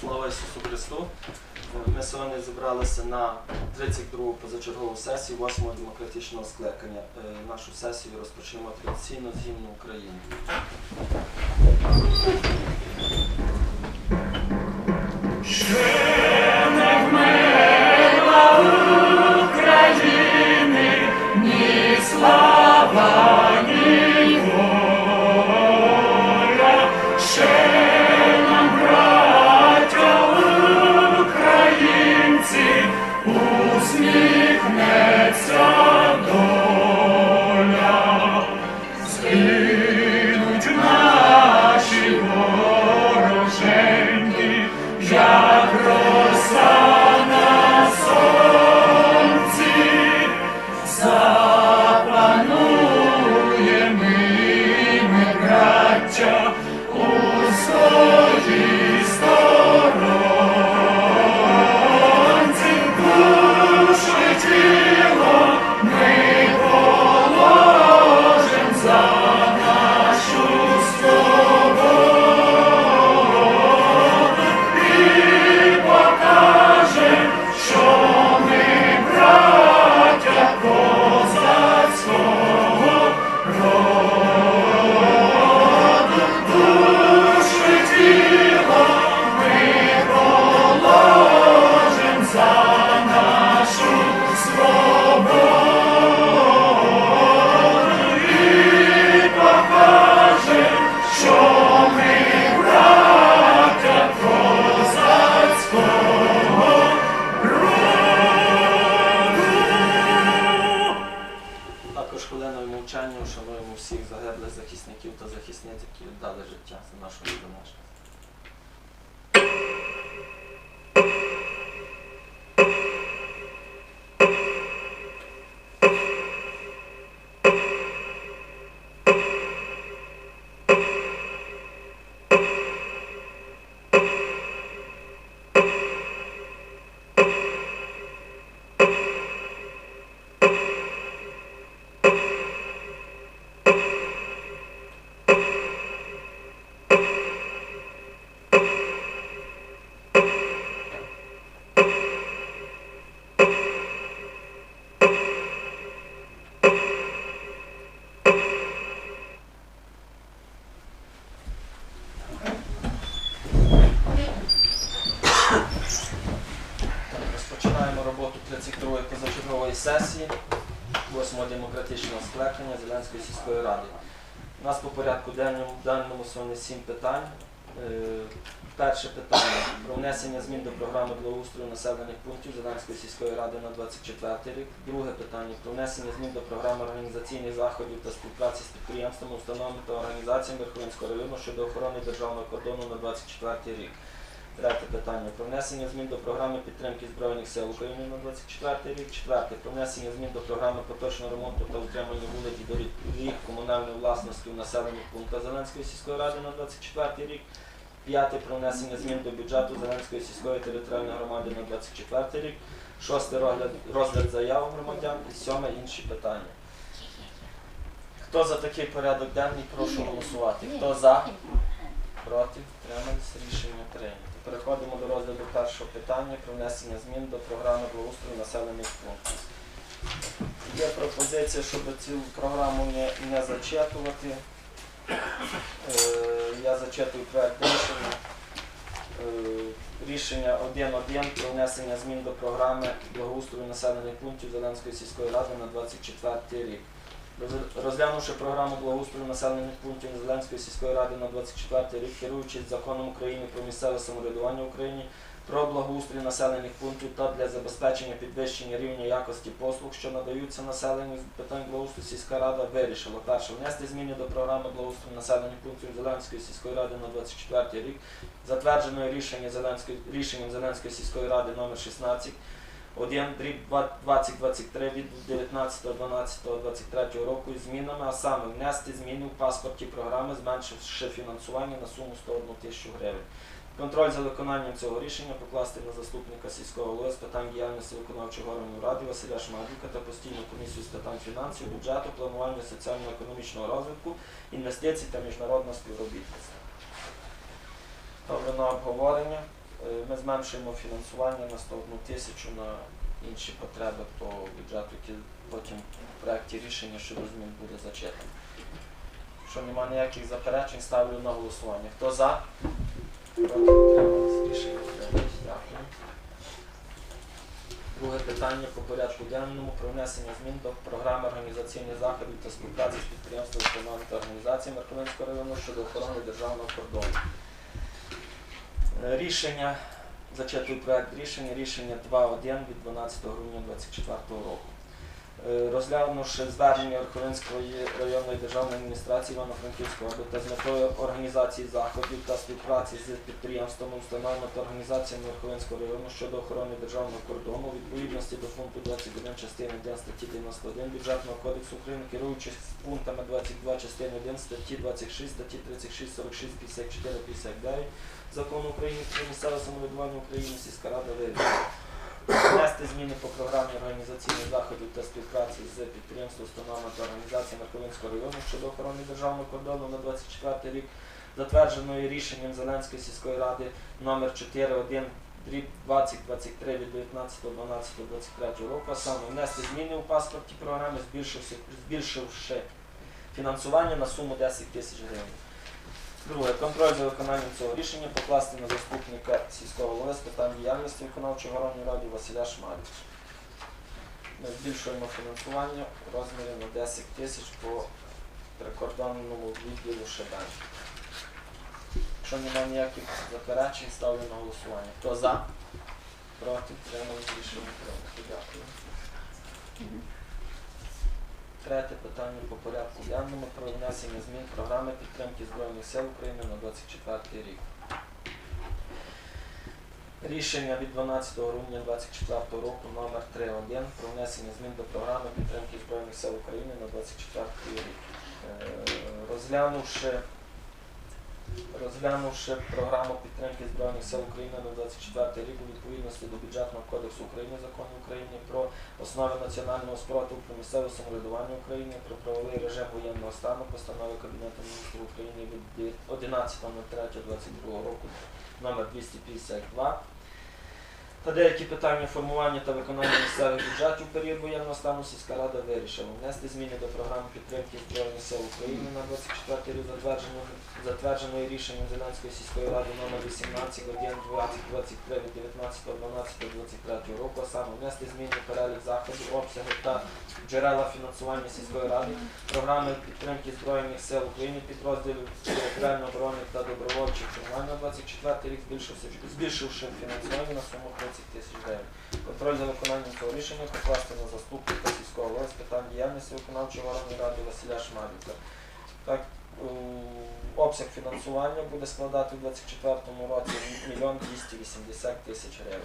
Слава Ісусу Христу! Ми сьогодні зібралися на 32-гу позачергову сесію 8-го демократичного скликання. Е, Нашу сесію розпочнемо традиційно з гімну України. Також сесії 8-го демократичного скликання Зеленської сільської ради. У нас по порядку денному, денному сьогодні сім питань. Е, Перше питання про внесення змін до програми благоустрою населених пунктів Зеленської сільської ради на 24 рік. Друге питання про внесення змін до програми організаційних заходів та співпраці з підприємствами, установами та організаціями Верховинського району щодо охорони державного кордону на 24 рік. Третє питання про внесення змін до програми підтримки Збройних сил України на 24 рік. Четверте про внесення змін до програми поточного ремонту та утримання вулиць і доріг комунальної власності в населених пунктах Зеленської сільської ради на 24 рік. П'яте про внесення змін до бюджету Зеленської сільської територіальної громади на 24 рік. Шосте розгляд, розгляд заяв громадян і сьоме інші питання. Хто за такий порядок денний, прошу голосувати. Хто за? Проти? Тримались рішення прийнято. Переходимо до розгляду першого питання про внесення змін до програми благоустрою населених пунктів. Є пропозиція, щоб цю програму не, не зачитувати. Е, я зачитую проект рішення. Е, рішення 1.1 про внесення змін до програми благоустрою населених пунктів Зеленської сільської ради на 24 рік. Роз- Розглянувши програму благоустрою населених пунктів Зеленської сільської ради на 24 рік, керуючись законом України про місцеве самоврядування в Україні, про благоустрій населених пунктів та для забезпечення підвищення рівня якості послуг, що надаються населенню з питань благоустрою, сільська рада вирішила перше внести зміни до програми благоустрою населених пунктів Зеленської сільської ради на 24 рік, затвердженої рішення Зеленської рішенням Зеленської сільської ради номер 16 1 дріб 2023 від 19.12.23 року із змінами, а саме внести зміни в паспорті програми, зменшивши фінансування на суму 101 тисячу гривень. Контроль за виконанням цього рішення покласти на заступника сільського голови з питань діяльності виконавчих органів ради Василя Шмадіка та постійну комісію з питань фінансів, бюджету, планування соціально-економічного розвитку, інвестицій та міжнародного співробітництва. Добре на обговорення. Е, Ми зменшуємо фінансування на 101 тисячу на інші потреби по бюджету, які потім в проєкті рішення щодо змін буде зачитано. Якщо немає ніяких заперечень, ставлю на голосування. Хто за? Проти. Рішення. Дякую. Друге питання по порядку денному про внесення змін до програми організаційних заходів та співпраці з підприємствами, та організаціями Марковинського району щодо охорони державного кордону. Е, Рішення, зачитую проект рішення, рішення 2.1 від 12 грудня 2024 року. Е, Розглянувши звернення Верховинської районної державної адміністрації Івано-Франківської та з метою організації заходів та співпраці з підприємствами, установами та організаціями Верховинського району щодо охорони державного кордону відповідності до пункту 21 частини 1 статті 91 бюджетного кодексу України, керуючись пунктами 22 частини 1 статті 26, статті 36, 46, 54, 59 Закону України про місцеве самоврядування України сільська рада вирішила внести зміни по програмі організаційних заходів та співпраці з підприємством, установами та організаціями Верховинського району щодо охорони державного кордону на 24 рік, затвердженою рішенням Зеленської сільської ради номер 41 дріб 2023 від 19.12.23 року, а саме внести зміни у паспорті програми, збільшивши, збільшивши фінансування на суму 10 тисяч гривень. Друге, контроль за виконанням цього рішення покласти на заступника сільського голови з питань діяльності виконавчого органу ради Василя Шмаліча. Ми збільшуємо фінансування в розмірі на 10 тисяч по прикордонному відділу Шебен. Якщо немає ніяких заперечень, ставлю на голосування. Хто за? Проти? Тримались рішення. Дякую. Третє питання по порядку денному про внесення змін програми підтримки Збройних сил України на 24 рік. Рішення від 12 грудня 2024 року номер 3.1 про внесення змін до програми підтримки Збройних сил України на 24 рік. Е, Розглянувши, розглянувши програму підтримки Збройних сил України на 24 рік у відповідності до бюджетного кодексу України, закону України про основи національного спротиву про місцеве самоврядування України, про правовий режим воєнного стану, постанови Кабінету міністрів України від 11.03.22 року номер 252 та деякі питання формування та виконання місцевих бюджетів у період воєнного стану сільська рада вирішила. Внести зміни до програми підтримки Збройних сил України на 24 рік затвердженої, затвердженої рішенням Зеленської сільської ради номер 18 1 20 23 від 19.12.23 року, а саме внести зміни перелік заходів, обсяги та джерела фінансування сільської ради, програми підтримки Збройних сил України, підрозділів територіальної оборони та добровольчих формувань на 24 рік, збільшивши фінансування на суму 30 тисяч гривень. Контроль за виконанням цього рішення покласти на заступника сільського голови з питань діяльності виконавчого органу ради Василя Шмаліка. Так, обсяг фінансування буде складати у 2024 році 1 280 тисяч гривень.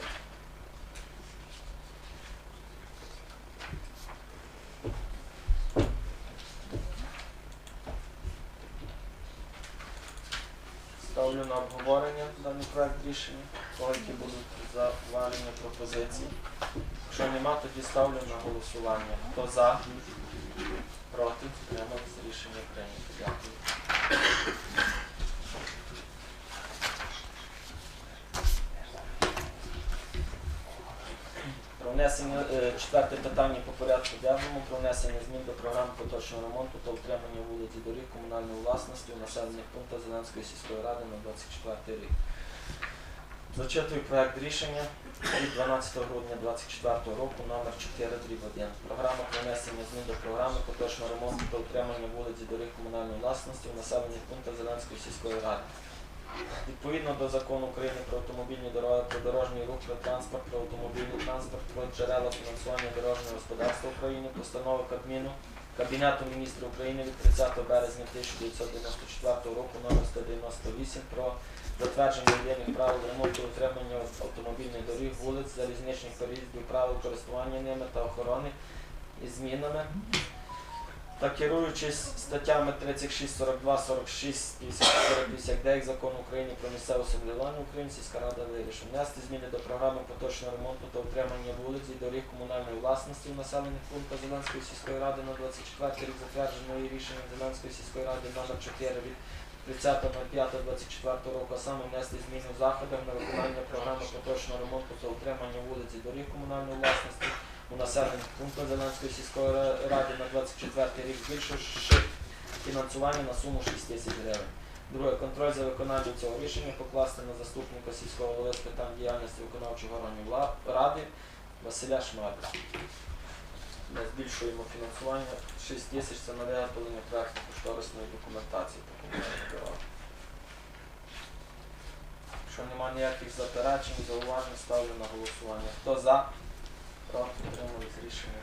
Ставлю на обговорення даний проект рішення, які будуть завалені пропозиції. Якщо нема, тоді ставлю на голосування. Хто за? Проти? Тримались рішення прийнято. Дякую. Про внесення е, четверте питання по порядку денному про внесення змін до програм поточного ремонту та утримання вулиць і доріг комунальної власності у населених пунктах Зеленської сільської ради на 24 рік. Зачитую проект рішення від 12 грудня 2024 року номер 4 1. Програма про внесення змін до програми поточного ремонту та утримання і доріг комунальної власності у населених пунктах Зеленської сільської ради. Відповідно до закону України про автомобільні дороги, про дорожній рух, про транспорт, про автомобільний транспорт, про джерела фінансування дорожнього господарства України, постанови Кабміну, Кабінету міністрів України від 30 березня 1994 року номер 198 про затвердження єдиних правил ремонту і утримання автомобільних доріг, вулиць, залізничних переїздів, правил користування ними та охорони із змінами. Та керуючись статтями 36, 42, 46, 54, 59 Закону України про місцеве самоврядування України, сільська рада вирішила внести зміни до програми поточного ремонту та утримання вулиць і доріг комунальної власності в населених пунктах Зеленської сільської ради на 24 рік затвердженої рішенням Зеленської сільської ради номер 4 від 30.05.24 року, а саме внести зміни в заходах на виконання програми поточного ремонту та утримання вулиць і доріг комунальної власності у населених пунктах Зеленської сільської ради на 24 рік, збільшивши фінансування на суму 6 тисяч гривень. Друге, контроль за виконанням цього рішення покласти на заступника сільського голови з питань діяльності виконавчого органів ради Василя Шмаля. Ми збільшуємо фінансування 6 тисяч це на виготовлення проектно-кошторисної документації по комунальній. Якщо немає ніяких заперечень, зауважень, ставлю на голосування. Хто за? Проти утримались рішення.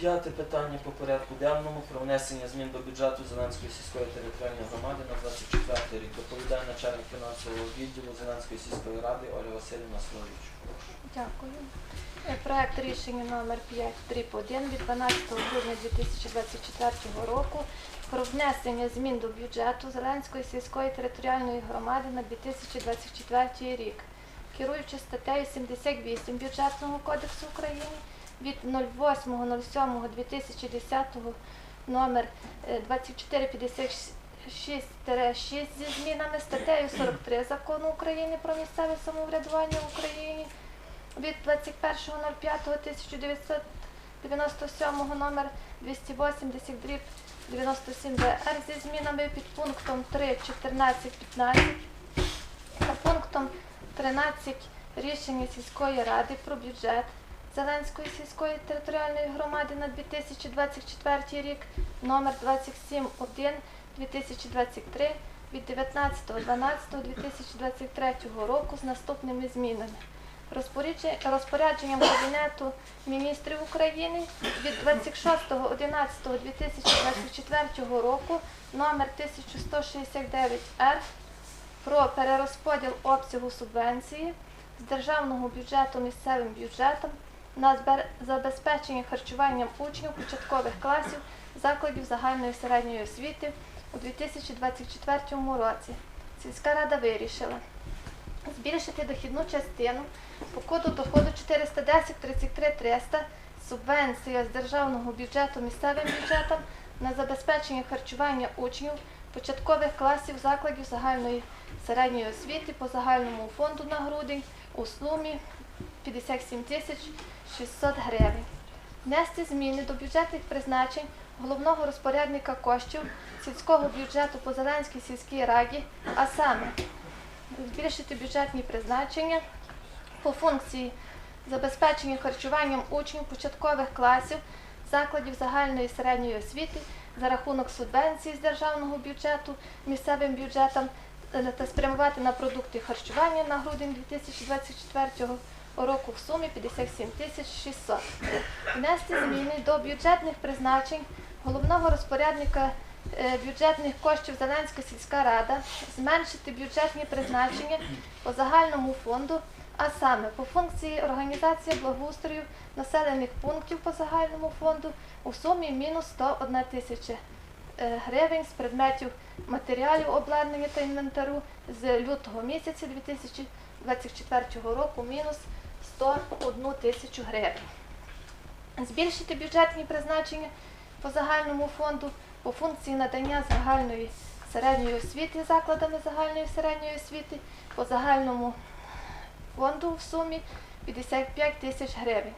П'яте питання по порядку денному про внесення змін до бюджету Зеленської сільської територіальної громади на 24 рік. Доповідає начальник фінансового відділу Зеленської сільської ради Ольга Васильівна Словіч. Дякую. Е, Проект рішення номер 531 від 12 грудня 2024 року про внесення змін до бюджету Зеленської сільської територіальної громади на 2024 рік. Керуючи статтею 78 Бюджетного кодексу України від 08.07.2010 номер е, 2456-6 зі змінами статтею 43 Закону України про місцеве самоврядування в Україні. Від 21.05.1997 номер 280 дріб 97 ДР зі змінами під пунктом 3, 14, 15 та пунктом 13 рішення сільської ради про бюджет Зеленської сільської територіальної громади на 2024 рік номер 27.1 2023 від 19.12.2023 року з наступними змінами. Розпорядження- Розпорядженням Кабінету міністрів України від 26.11.2024 року номер 1169-Р про перерозподіл обсягу субвенції з державного бюджету місцевим бюджетом на забезпечення харчуванням учнів початкових класів закладів загальної середньої освіти у 2024 році. Сільська рада вирішила збільшити дохідну частину по коду доходу 410 33 300 субвенція з державного бюджету місцевим бюджетом на забезпечення харчування учнів початкових класів закладів загальної середньої освіти по загальному фонду на грудень у сумі 57 тисяч 600 гривень. Внести зміни до бюджетних призначень головного розпорядника коштів сільського бюджету по Зеленській сільській раді, а саме збільшити бюджетні призначення по функції забезпечення харчуванням учнів початкових класів закладів загальної середньої освіти за рахунок субвенцій з державного бюджету місцевим бюджетам е, та спрямувати на продукти харчування на грудень 2024 року в сумі 57 тисяч 600. Внести зміни до бюджетних призначень головного розпорядника е, бюджетних коштів Зеленська сільська рада, зменшити бюджетні призначення по загальному фонду, а саме по функції організації благоустрою населених пунктів по загальному фонду у сумі мінус 101 тисяча е, гривень з предметів матеріалів обладнання та інвентару з лютого місяця 2024 року мінус 101 тисячу гривень. Збільшити бюджетні призначення по загальному фонду по функції надання загальної середньої освіти закладами загальної середньої освіти по загальному фонду в сумі 55 тисяч гривень.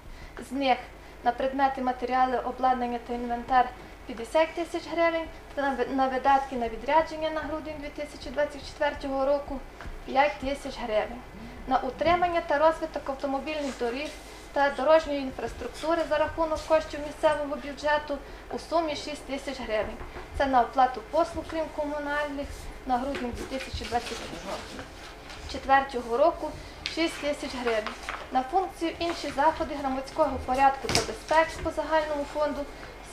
З них на предмети матеріали обладнання та інвентар 50 тисяч гривень та на видатки на відрядження на грудень 2024 року 5 тисяч гривень. На утримання та розвиток автомобільних доріг та дорожньої інфраструктури за рахунок коштів місцевого бюджету у сумі 6 тисяч гривень. Це на оплату послуг, крім комунальних, на грудень 2024 року 6 тисяч гривень. На функцію інші заходи громадського порядку та безпеки по загальному фонду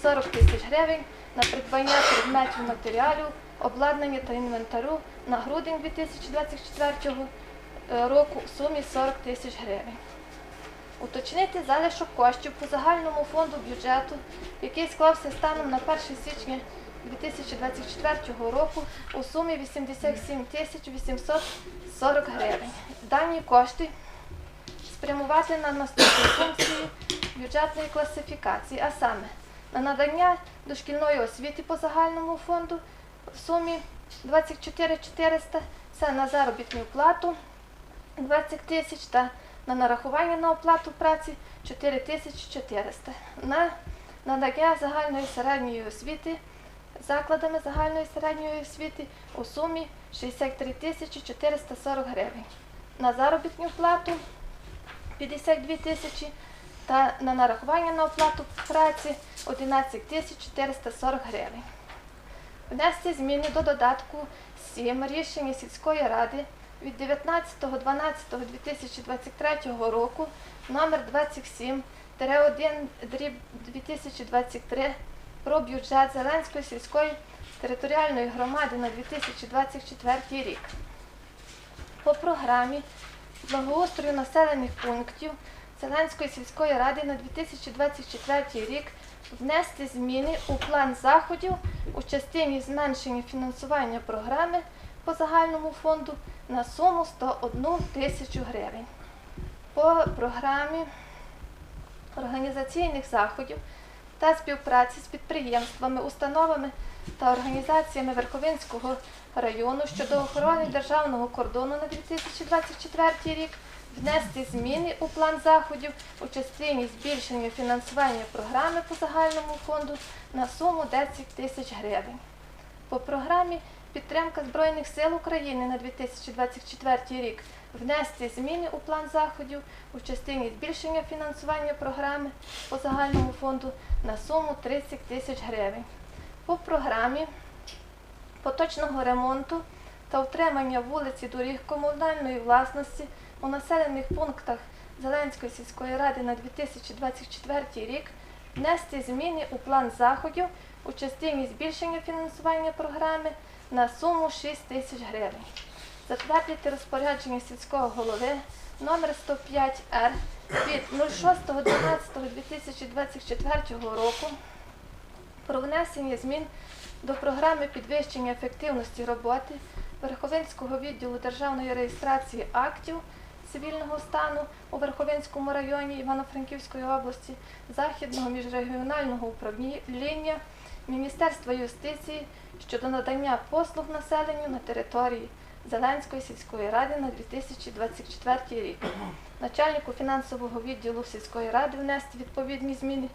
40 тисяч гривень, на придбання предметів матеріалів, обладнання та інвентарю на грудень 2024 року у сумі 40 тисяч гривень. Уточнити залишок коштів по загальному фонду бюджету, який склався станом на 1 січня 2024 року у сумі 87 тисяч 840 гривень. Дані кошти спрямувати на наступні функції бюджетної класифікації, а саме на надання дошкільної освіти по загальному фонду в сумі 24 400, це на заробітну плату 20 тисяч та на нарахування на оплату праці 4 тисячі 400. На надання загальної середньої освіти закладами загальної середньої освіти у сумі 63 тисячі 440 гривень. На заробітну плату 52 тисячі та на нарахування на оплату праці 11 тисяч 440 гривень. Внести зміни до додатку 7 рішення сільської ради від 19.12.2023 року номер 27 1 2023 про бюджет Зеленської сільської територіальної громади на 2024 рік. По програмі благоустрою населених пунктів Зеленської сільської ради на 2024 рік внести зміни у план заходів у частині зменшення фінансування програми по загальному фонду на суму 101 тисячу гривень. По програмі організаційних заходів та співпраці з підприємствами, установами та організаціями Верховинського району щодо охорони державного кордону на 2024 рік внести зміни у план заходів у частині збільшення фінансування програми по загальному фонду на суму 10 тисяч гривень. По програмі Підтримка Збройних сил України на 2024 рік внести зміни у план заходів у частині збільшення фінансування програми по загальному фонду на суму 30 тисяч гривень. По програмі поточного ремонту та утримання вулиці доріг комунальної власності у населених пунктах Зеленської сільської ради на 2024 рік внести зміни у план заходів у частині збільшення фінансування програми на суму 6 тисяч гривень. Затвердити розпорядження сільського голови номер 105 Р від 06.12.2024 року про внесення змін до програми підвищення ефективності роботи Верховинського відділу державної реєстрації актів цивільного стану у Верховинському районі Івано-Франківської області, Західного міжрегіонального управління Міністерства юстиції щодо надання послуг населенню на території Зеленської сільської ради на 2024 рік. Начальнику фінансового відділу сільської ради внести відповідні зміни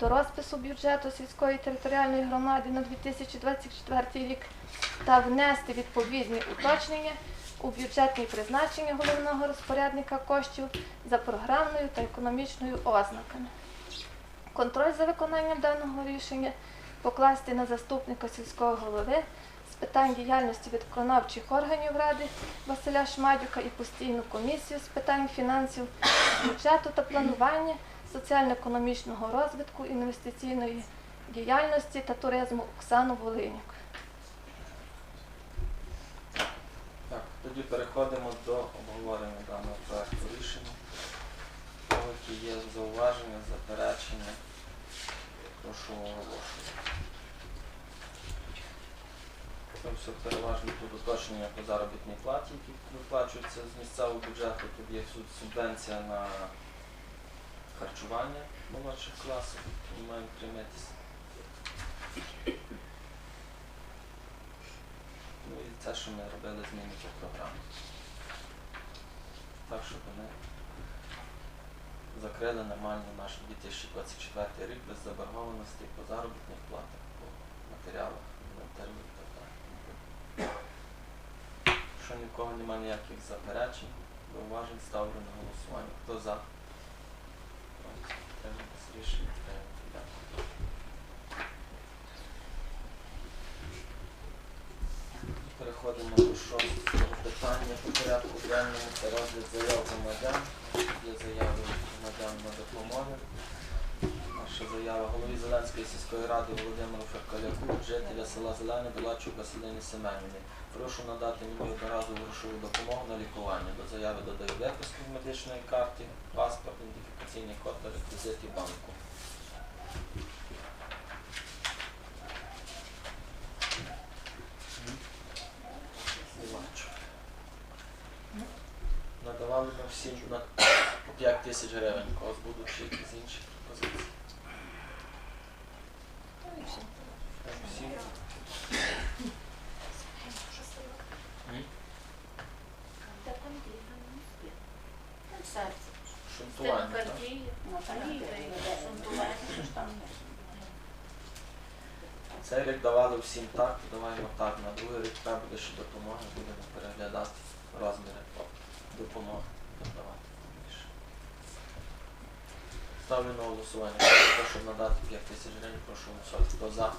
до розпису бюджету сільської територіальної громади на 2024 рік та внести відповідні уточнення у бюджетні призначення головного розпорядника коштів за програмною та економічною ознаками. Контроль за виконанням даного рішення покласти на заступника сільського голови з питань діяльності виконавчих органів ради Василя Шмадюка і постійну комісію з питань фінансів, бюджету та планування, соціально-економічного розвитку, інвестиційної діяльності та туризму Оксану Волинюк. Так, тоді переходимо до обговорення даного проекту рішення. Які є зауваження, заперечення, прошу оголошувати. Це все переважно тут уточнення по заробітній платі, які виплачуються з місцевого бюджету. Тут є субвенція на харчування молодших класів, які мають прийматися. Ну і це, що ми робили зміни по програмі. Так, щоб вони закрили нормально наш 2024 рік без заборгованості по заробітних платах, по матеріалах, інвентарю і так далі. Якщо ні в немає ніяких заперечень, зауважень, ставлю на голосування. Хто за? Утримались? Рішення. Дякую. Переходимо до шостого питання по порядку денному. Це розгляд заяв громадян. Є заяви громадян на допомоги. Наша заява голові Зеленської сільської ради Володимиру Феркаляку, жителя села Зелене Білачук Василині Семенівні. Прошу надати мені одноразову грошову допомогу на лікування. До заяви додаю виписку з медичної карти, паспорт, ідентифікаційний код та реквізити банку. Надавали ми всім на 5 тисяч гривень. У когось будуть ще якісь інші пропозиції. Всім. Шунтування, так? Цей рік давали всім так, то даваємо так. На другий рік треба буде ще допомоги, будемо переглядати розміри допомоги. Давати більше. Ставлю на голосування. Щоб надати 5 тисяч гривень, прошу голосувати. Хто за?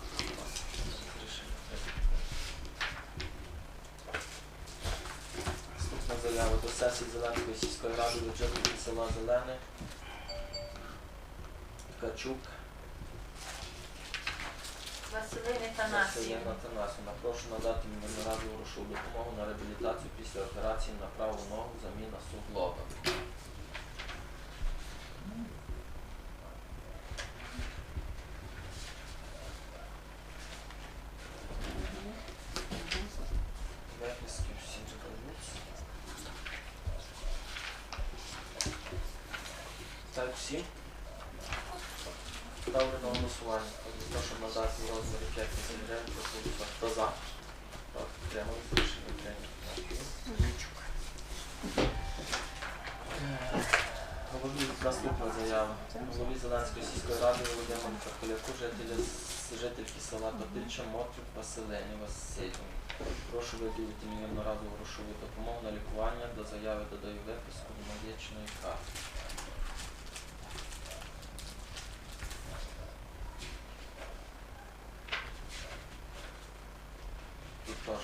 Наступна заява до сесії Зеленської сільської ради бюджету села Зелене. Ткачук. Василина Танасівна, прошу надати мені одноразову грошову допомогу на реабілітацію після операції на праву ногу, заміна суглоба. Так, всі? Ставлю на голосування. Щоб надати в розмірі 5 тисяч гривень, прошу. Хто за? Підтримали. Рішення прийнято. Дякую. Е, наступна заява. Голові Зеленської сільської ради Володимиру Каркуляку, жителя з- жительки села Топільча, Мотрик Василині Васильівні. Прошу виділити мені одноразову грошову допомогу на лікування. До заяви додаю виписку до медичної карти.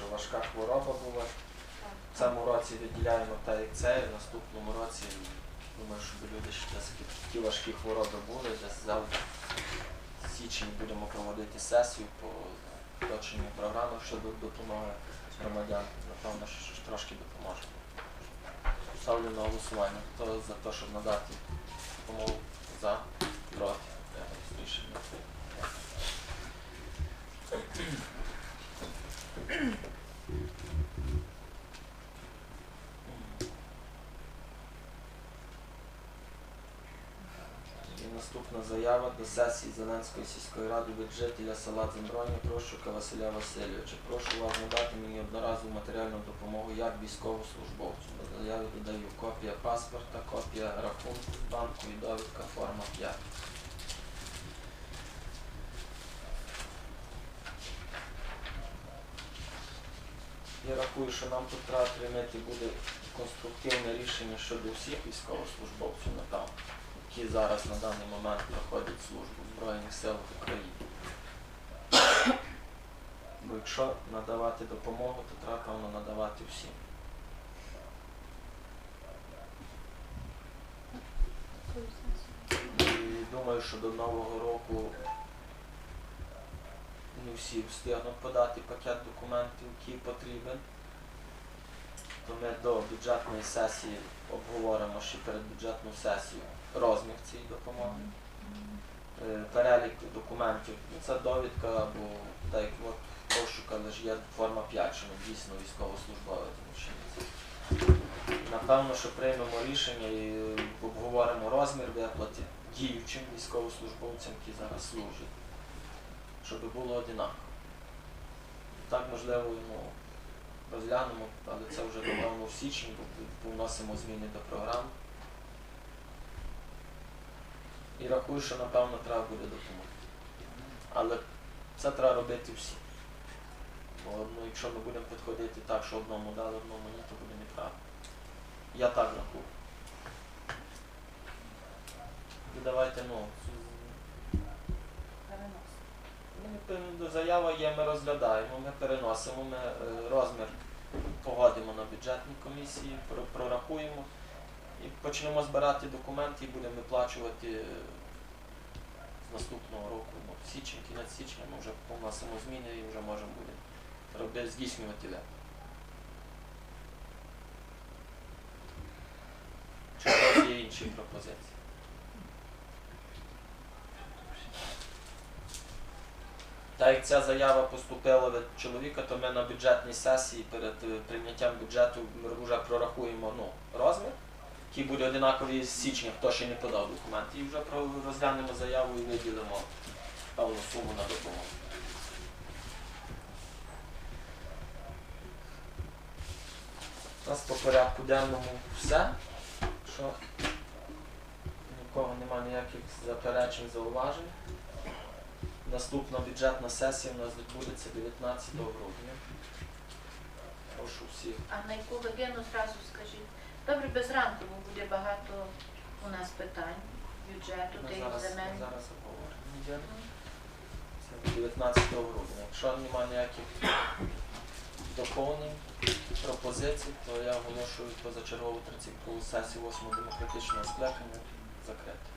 Теж важка хвороба була. В цьому році виділяємо та як це, і в наступному році думаю, щоб люди ще такі важкі хвороби були, десь завтра в січні будемо проводити сесію по точенню програми щодо допомоги громадян. Напевно, що трошки допоможе. Ставлю на голосування. Хто за те, щоб надати допомогу за, проти. Утримались. Рішення прийнято. І наступна заява сесії Зеленської сільської ради від жителя села Дземброні Прощука Василя Васильовича. Прошу вас надати мені одноразову матеріальну допомогу як військовослужбовцю. Заяви додаю копія паспорта, копія рахунку з банку і довідка форма 5. Я рахую, що нам тут треба прийняти буде конструктивне рішення щодо всіх військовослужбовців, напевно, які зараз на даний момент проходять службу в Збройних силах України. Бо якщо надавати допомогу, то треба, певно, надавати всім. І думаю, що до Нового року не всі встигнуть подати пакет документів, який потрібен. То ми до бюджетної сесії обговоримо ще перед бюджетну сесію розмір цієї допомоги. Е, Перелік документів, ну, це довідка або так як от пошука є форма 5, що ми дійсно військовослужбовець. Напевно, що приймемо рішення і обговоримо розмір виплати діючим військовослужбовцям, які зараз служать, щоб було одинаково. Так, можливо, ну, розглянемо, але це вже напевно в січні, бо вносимо зміни до програм. І рахую, що напевно треба буде допомогти. Але це треба робити всі. Бо ну, якщо ми будемо підходити так, що одному дали, одному ні, то буде неправильно. Я так рахую. І давайте, ну, Ну, Заява є, ми розглядаємо, ми переносимо, ми е, розмір погодимо на бюджетній комісії, про- прорахуємо і почнемо збирати документи і будемо виплачувати е, з наступного року. Ну, січень, кінець січня ми вже поносимо зміни і вже можемо буде здійснювати виплати. Чи вас є інші пропозиції? Так як ця заява поступила від чоловіка, то ми на бюджетній сесії перед е, прийняттям бюджету ми вже прорахуємо ну, розмір, який буде одинаковий з січня, хто ще не подав документи, і вже розглянемо заяву і виділимо певну суму на допомогу. У нас по порядку денному все. Що нікого немає ніяких заперечень, зауважень. Наступна бюджетна сесія у нас відбудеться 19 грудня. Прошу всіх. А на яку годину зразу скажіть? Добре, без ранку, бо буде багато у нас питань бюджету Ми та їх зараз, земель. зараз обговоримо. неділю. Це 19 грудня. Якщо немає ніяких доповнень, пропозицій, то я оголошую позачергову 32 сесію 8 демократичного скликання закрити.